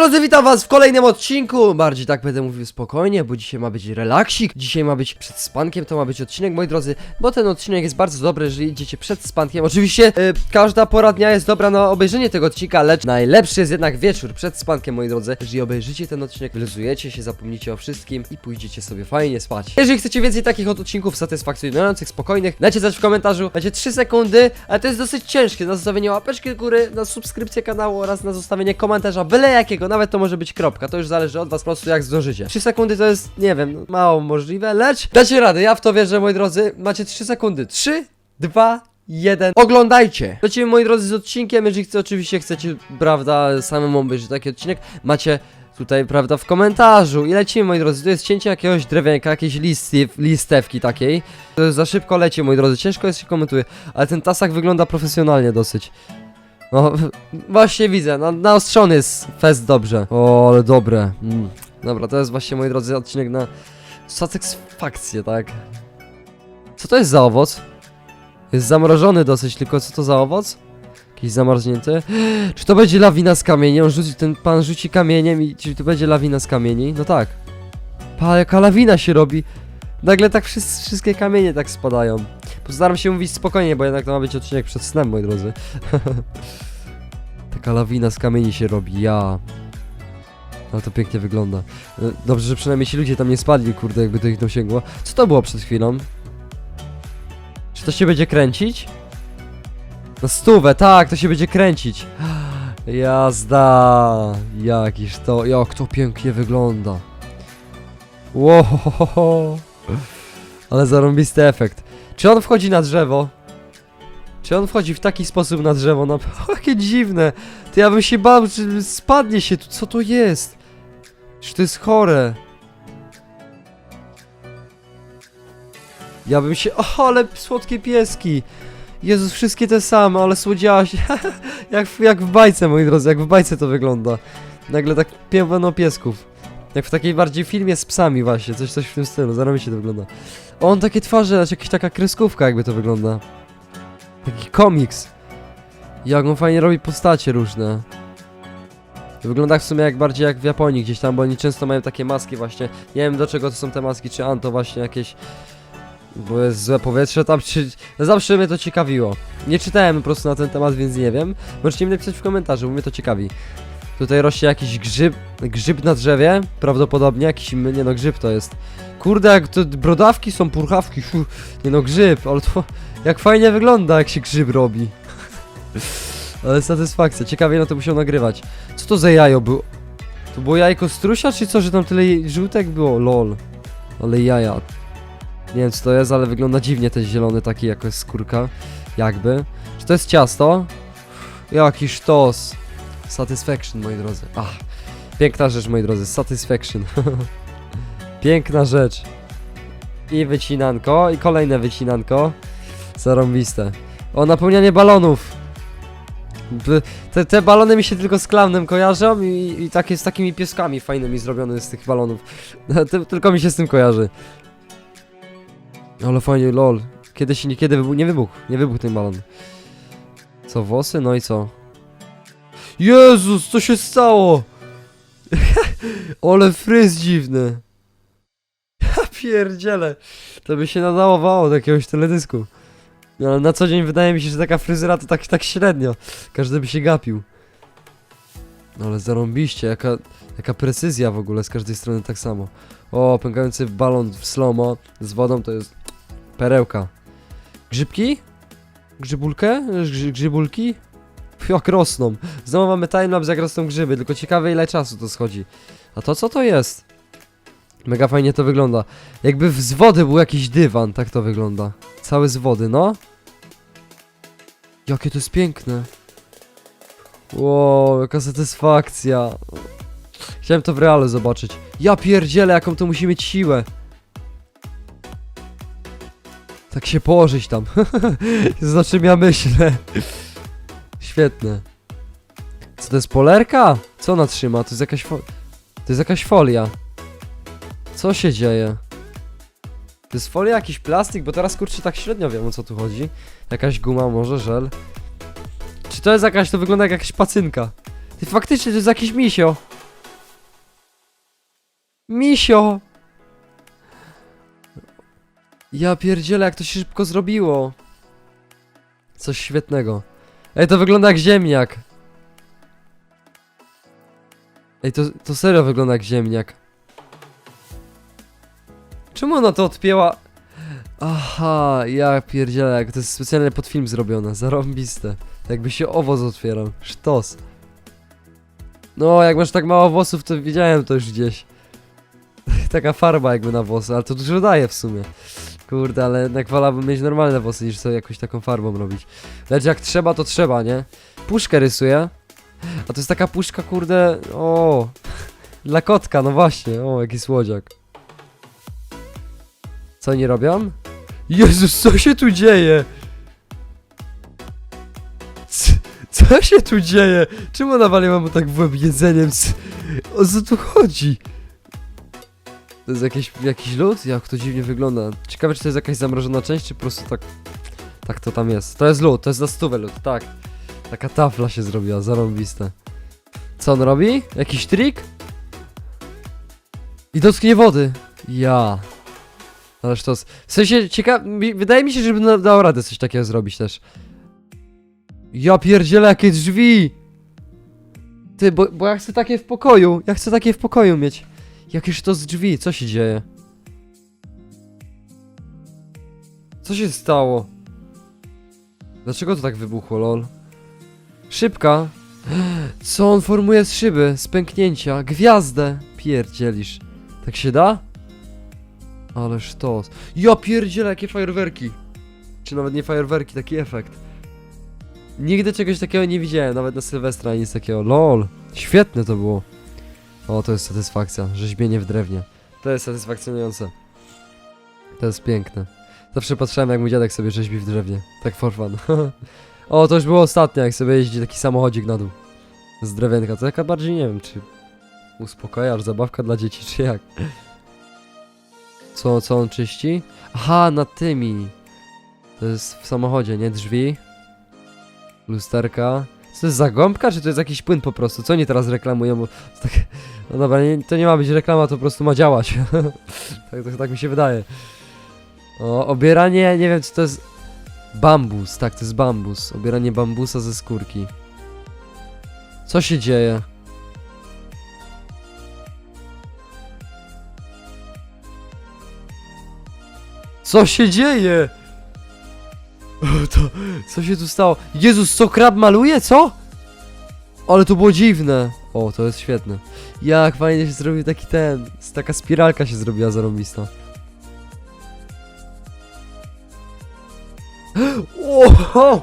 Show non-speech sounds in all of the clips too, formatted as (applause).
drodzy, witam was w kolejnym odcinku. Bardziej tak będę mówił spokojnie, bo dzisiaj ma być relaksik Dzisiaj ma być przed spankiem, to ma być odcinek, moi drodzy Bo ten odcinek jest bardzo dobry, jeżeli idziecie przed spankiem. Oczywiście y, każda pora dnia jest dobra na obejrzenie tego odcinka Lecz najlepszy jest jednak wieczór przed spankiem, moi drodzy. Jeżeli obejrzycie ten odcinek, wyluzujecie się, zapomnicie o wszystkim I pójdziecie sobie fajnie spać. Jeżeli chcecie więcej takich od odcinków satysfakcjonujących, spokojnych Dajcie znać w komentarzu, macie 3 sekundy Ale to jest dosyć ciężkie, na zostawienie łapeczki do góry Na subskrypcję kanału oraz na zostawienie komentarza Byle jakiego, nawet to może być kropka To już zależy od was po prostu jak zdążycie 3 sekundy to jest, nie wiem, mało możliwe Lecz dacie radę, ja w to wierzę moi drodzy Macie 3 sekundy, 3, 2, jeden. Oglądajcie! Lecimy moi drodzy z odcinkiem, jeżeli chce, oczywiście chcecie, prawda, samemu obejrzeć taki odcinek, macie tutaj, prawda, w komentarzu i lecimy moi drodzy, to jest cięcie jakiegoś drewienka, jakiejś listy, listewki takiej. To jest za szybko leci moi drodzy, ciężko jest się komentuje, ale ten tasak wygląda profesjonalnie dosyć. No, właśnie widzę, na, naostrzony jest fest dobrze. O, ale dobre. Mm. Dobra, to jest właśnie moi drodzy odcinek na satysfakcję, tak? Co to jest za owoc? Jest zamrożony dosyć, tylko co to za owoc? Jakiś zamarznięty? (gasps) Czy to będzie lawina z kamieni? On rzuci, ten pan rzuci kamieniem i czy to będzie lawina z kamieni? No tak. Pa, jaka lawina się robi. Nagle tak wszyscy, wszystkie kamienie tak spadają. Postaram się mówić spokojnie, bo jednak to ma być odcinek przed snem, moi drodzy. (laughs) Taka lawina z kamieni się robi, ja. Ale to pięknie wygląda. E, Dobrze, że przynajmniej ci ludzie tam nie spadli, kurde, jakby to ich dosięgło. Co to było przed chwilą? Czy to się będzie kręcić? Na stówę, tak, to się będzie kręcić. (gasps) Jazda! Jakiż to, jak to pięknie wygląda. Wow, ale zarąbisty efekt. Czy on wchodzi na drzewo? Czy on wchodzi w taki sposób na drzewo? No, (laughs) jakie dziwne. To ja bym się bał, że spadnie się tu. Co to jest? Czy to jest chore? Ja bym się... (laughs) O, ale słodkie pieski! Jezus, wszystkie te same, ale słodziaś. (laughs) jak, w, jak w bajce, moi drodzy, jak w bajce to wygląda. Nagle tak pełno piesków. Jak w takiej bardziej filmie z psami właśnie, coś, coś w tym stylu, zarobiście to wygląda. O, on takie twarze, znaczy jakaś taka kreskówka jakby to wygląda. Taki komiks. Jak on fajnie robi postacie różne. Wygląda w sumie jak bardziej jak w Japonii gdzieś tam, bo oni często mają takie maski właśnie. Nie wiem do czego to są te maski, czy Anto właśnie jakieś... Bo jest złe powietrze tam, czy... Zawsze mnie to ciekawiło. Nie czytałem po prostu na ten temat, więc nie wiem. Możecie mi napisać w komentarzu, bo mnie to ciekawi. Tutaj rośnie jakiś grzyb, grzyb na drzewie, prawdopodobnie, jakiś, nie no, grzyb to jest. Kurde, jak to brodawki są, purchawki, fu, nie no, grzyb, ale to, jak fajnie wygląda, jak się grzyb robi. (laughs) ale satysfakcja, ciekawie na to musiał nagrywać. Co to za jajo było? To było jajko strusia, czy co, że tam tyle żółtek było? Lol. Ale jaja. Nie wiem co to jest, ale wygląda dziwnie ten zielony taki jako jest skórka. Jakby. Czy to jest ciasto? Jaki sztos. Satisfaction, moi drodzy. Ach, piękna rzecz, moi drodzy. Satisfaction. (laughs) Piękna rzecz. I wycinanko, i kolejne wycinanko. Zarąbiste. O, napełnianie balonów. Te, te balony mi się tylko z klaunem kojarzą i, i takie z takimi pieskami fajnymi zrobione z tych balonów. (laughs) Ty- tylko mi się z tym kojarzy. Ale fajnie, lol. Kiedy się niekiedy wybuch, nie wybuchł, nie wybuchł ten balon. Co, włosy? No i co? Jezus, co się stało? (laughs) Ale fryz dziwny. Ja pierdzielę. To by się nadawało do jakiegoś teledysku. No, ale na co dzień wydaje mi się, że taka fryzura to tak, tak średnio. Każdy by się gapił. No ale zarąbiście, jaka, jaka precyzja w ogóle z każdej strony tak samo. O, pękający balon w slomo z wodą to jest perełka. Grzybki? Grzybulkę? Grzy, grzybulki? (laughs) Jak rosną. Znowu mamy timelapse jak rosną grzyby, tylko ciekawe ile czasu to schodzi. A to co to jest? Mega fajnie to wygląda. Jakby z wody był jakiś dywan, tak to wygląda. Cały z wody, no. Jakie to jest piękne. Wow, jaka satysfakcja. Chciałem to w realu zobaczyć. Ja pierdzielę, jaką to musi mieć siłę. Tak się położyć tam. (laughs) Za czym ja myślę. Świetne. Co to jest polerka? Co ona trzyma? To jest jakaś fo... To jest jakaś folia. Co się dzieje? To jest folia, jakiś plastik, bo teraz kurczę tak średnio wiem o co tu chodzi. Jakaś guma, może żel. Czy to jest jakaś, to wygląda jak jakaś pacynka. Ty faktycznie to jest jakiś misio. Misio! Ja pierdzielę, jak to się szybko zrobiło. Coś świetnego. Ej, to wygląda jak ziemniak. Ej, to, to serio wygląda jak ziemniak. Czemu ona to odpięła? Aha, ja pierdzielę, jak to jest specjalnie pod film zrobione, zarąbiste. Jakby się owoc otwierał, sztos. No, jak masz tak mało włosów, to widziałem to już gdzieś. (laughs) Taka farba jakby na włosy, ale to dużo daje w sumie. Kurde, ale jednak wolałbym mieć normalne włosy niż sobie jakoś taką farbą robić. Lecz jak trzeba, to trzeba, nie? Puszkę rysuję. A to jest taka puszka, kurde, o, dla kotka, no właśnie, o, jaki słodziak. Co oni robią? Jezus, co się tu dzieje? C co się tu dzieje? Czemu nawaliła mu tak w łeb jedzeniem? O co tu chodzi? To jest jakiś, jakiś lód? Jak to dziwnie wygląda. Ciekawe, czy to jest jakaś zamrożona część, czy po prostu tak... Tak to tam jest. To jest lód, to jest na stówę lód, tak. Taka tafla się zrobiła, zarąbiste. Co on robi? Jakiś trik? I dotknie wody. Ja. Ależ to... W sensie, ciekawe... Wydaje mi się, żeby na- dał radę coś takiego zrobić też. Ja pierdzielę, jakie drzwi! Ty, bo, bo ja chcę takie w pokoju. Ja chcę takie w pokoju mieć. Jakież to z drzwi? Co się dzieje? Co się stało? Dlaczego to tak wybuchło, lol? Szybka. Co on formuje z szyby? Z pęknięcia. Gwiazdę. Pierdzielisz. Tak się da? Ależ to. Ja pierdzielę, jakie fajerwerki. Czy nawet nie fajerwerki, taki efekt. Nigdy czegoś takiego nie widziałem, nawet na Sylwestra nic takiego. LOL. Świetne to było. O, to jest satysfakcja. Rzeźbienie w drewnie. To jest satysfakcjonujące. To jest piękne. Zawsze patrzyłem, jak mój dziadek sobie rzeźbi w drewnie. Tak for fun. (laughs) o, to już było ostatnie, jak sobie jeździ taki samochodzik na dół. Z drewienka. To taka bardziej, nie wiem, czy uspokajasz, zabawka dla dzieci, czy jak. Co, co on czyści? Aha, nad tymi. To jest w samochodzie, nie? Drzwi. Lusterka. Co to jest zagąbka, czy to jest jakiś płyn po prostu? Co oni teraz reklamują? Bo to tak, no dobra, nie, to nie ma być reklama, to po prostu ma działać. (laughs) tak, tak, tak mi się wydaje. O, obieranie, nie wiem, czy to jest... Bambus, tak, to jest bambus. Obieranie bambusa ze skórki. Co się dzieje? Co się dzieje? (laughs) To, co się tu stało? Jezus, co krab maluje, co? Ale to było dziwne. O, to jest świetne. Jak fajnie się zrobił taki ten. Taka spiralka się zrobiła zarąbista. (gasps) O,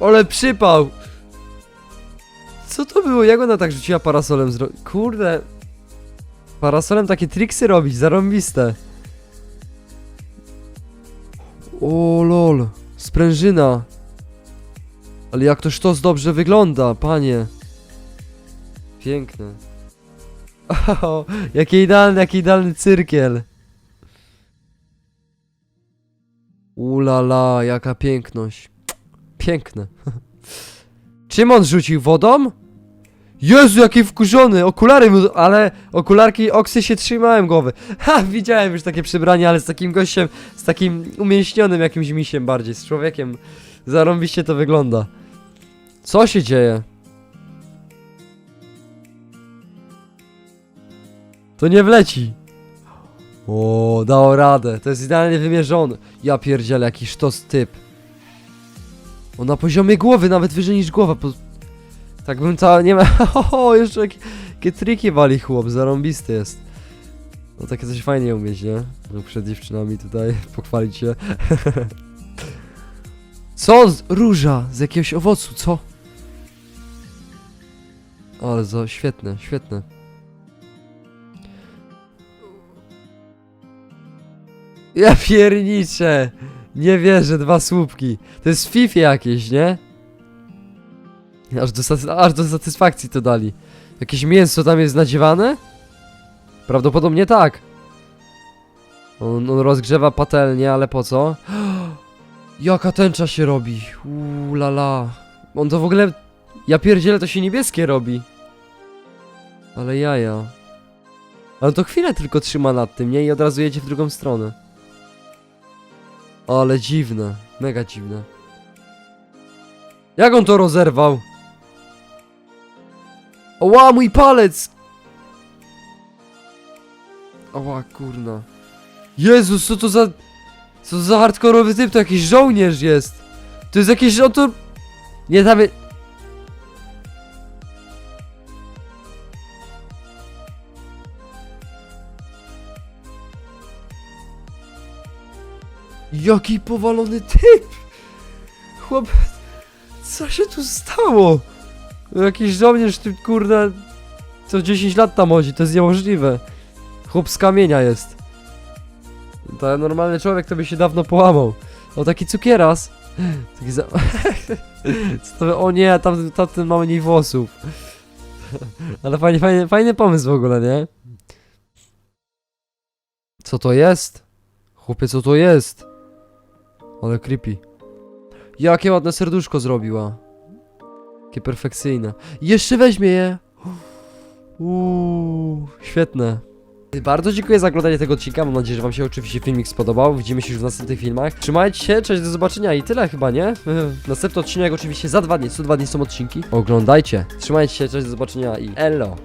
ale przypał. Co to było? Jak ona tak rzuciła parasolem zro... Kurde. Parasolem takie triksy robić, zarąbiste. O lol, sprężyna. Ale jak to sztos dobrze wygląda, panie. Piękne. O, jaki idealny, jaki idealny cyrkiel. Ulala, jaka piękność. Piękne. (laughs) Czym on rzucił? Wodą? Jezu, jaki wkurzony! Okulary mu... ale okularki oksy się trzymałem głowy. (laughs) Ha, widziałem już takie przebranie, ale z takim gościem, z takim umięśnionym jakimś misiem bardziej, z człowiekiem. Zarąbiście to wygląda. Co się dzieje? To nie wleci. O, dało radę. To jest idealnie wymierzony. Ja pierdzielę, jakiś sztos typ. On na poziomie głowy, nawet wyżej niż głowa. Po... Tak bym cała nie ma. (laughs) O, jeszcze jakie, jakie triki wali chłop, zarąbisty jest. No takie coś fajnie umieć, nie? No przed dziewczynami tutaj (laughs) pochwalić się. (laughs) Co? z- Róża z jakiegoś owocu, co? Ale za świetne, świetne. Ja pierniczę! Nie wierzę, dwa słupki. To jest FIFA jakieś, nie? (laughs) Aż do, aż do satysfakcji to dali. Jakieś mięso tam jest nadziewane? Prawdopodobnie tak. On, on rozgrzewa patelnię, ale po co? (gasps) Jaka tęcza się robi. Uuu. On to w ogóle... Ja pierdzielę, to się niebieskie robi. Ale jaja. Ale to chwilę tylko trzyma nad tym, nie? I od razu jedzie w drugą stronę. Ale dziwne, mega dziwne. Jak on to rozerwał? Oła, mój palec! Oła, kurna. Jezus, co to za... Co za hardkorowy typ, to jakiś żołnierz jest. To jest jakiś, on to... Nie, tam... Jaki powalony typ! Chłop... Co się tu stało? Jakiś żołnierz, ty kurde... Co 10 lat tam chodzi, to jest niemożliwe. Chłop z kamienia jest. To normalny człowiek to by się dawno połamał. O, taki cukieras. (laughs) Taki za... (laughs) To... O nie, tam, tamten ma mniej włosów. (laughs) Ale fajnie, fajny, fajny pomysł w ogóle, nie? Co to jest? Chłopie, co to jest? Ale creepy. Jakie ładne serduszko zrobiła. Jakie perfekcyjne. I jeszcze weźmie je. Uuu, świetne. Bardzo dziękuję za oglądanie tego odcinka. Mam nadzieję, że Wam się oczywiście filmik spodobał. Widzimy się już w następnych filmach. Trzymajcie się, cześć, do zobaczenia i tyle chyba, nie? (laughs) Następny odcinek oczywiście za dwa dni. Co dwa dni są odcinki. Oglądajcie. Trzymajcie się, cześć, do zobaczenia i elo.